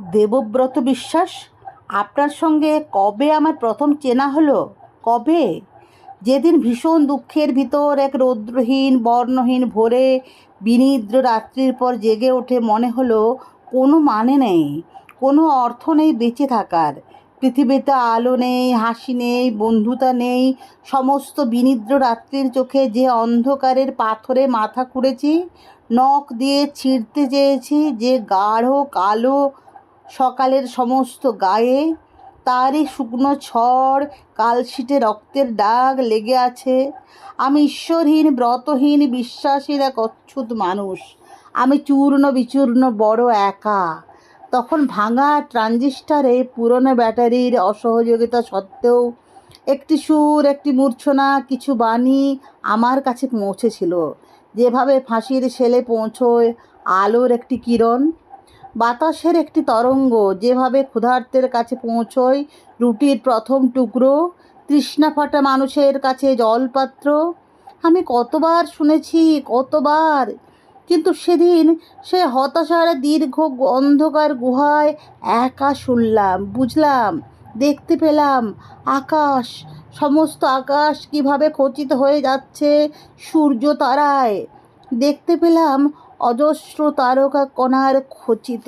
দেবব্রত বিশ্বাস, আপনার সঙ্গে কবে আমার প্রথম চেনা হলো? কবে? যেদিন ভীষণ দুঃখের ভিতর এক রৌদ্রহীন, বর্ণহীন ভোরে বিনিদ্র রাত্রির পর জেগে ওঠে মনে হলো, কোনো মানে নেই, কোনো অর্থ নেই বেঁচে থাকার। পৃথিবীতে আলো নেই, হাসি নেই, বন্ধুতা নেই, সমস্ত বিনিদ্র রাত্রির চোখে যে অন্ধকারের পাথরে মাথা খুঁড়েছি, নখ দিয়ে ছিঁড়তে চেয়েছি, যে গাঢ়, কালো সকালের সমস্ত গায়ে তারই শুকনো ছড়, কালশিটে রক্তের দাগ লেগে আছে। আমি ঈশ্বরহীন, ব্রতহীন, বিশ্বাসীর এক অচ্ছুত মানুষ। আমি চূর্ণ বিচূর্ণ, বড় একা। তখন ভাঙা ট্রানজিস্টারে পুরনো ব্যাটারির অসহযোগিতা সত্ত্বেও একটি সুর, একটি মূর্ছনা, কিছু বাণী আমার কাছে পৌঁছেছিল। যেভাবে ফাঁসির সেলে পৌঁছয় আলোর একটি কিরণ বাতাসের একটি তরঙ্গ যেভাবে ক্ষুধার্তের কাছে পৌঁছয়, রুটির প্রথম টুকরো, তৃষ্ণা ফাটা মানুষের কাছে জলপাত্র। আমি কতবার শুনেছি, কতবার। কিন্তু সেদিন সে হতাশার দীর্ঘ অন্ধকার গুহায় একা শুনলাম, বুঝলাম, দেখতে পেলাম, আকাশ, সমস্ত আকাশ কীভাবে খচিত হয়ে যাচ্ছে, সূর্য তারায়। দেখতে পেলাম অজস্র তারকা কণার খচিত।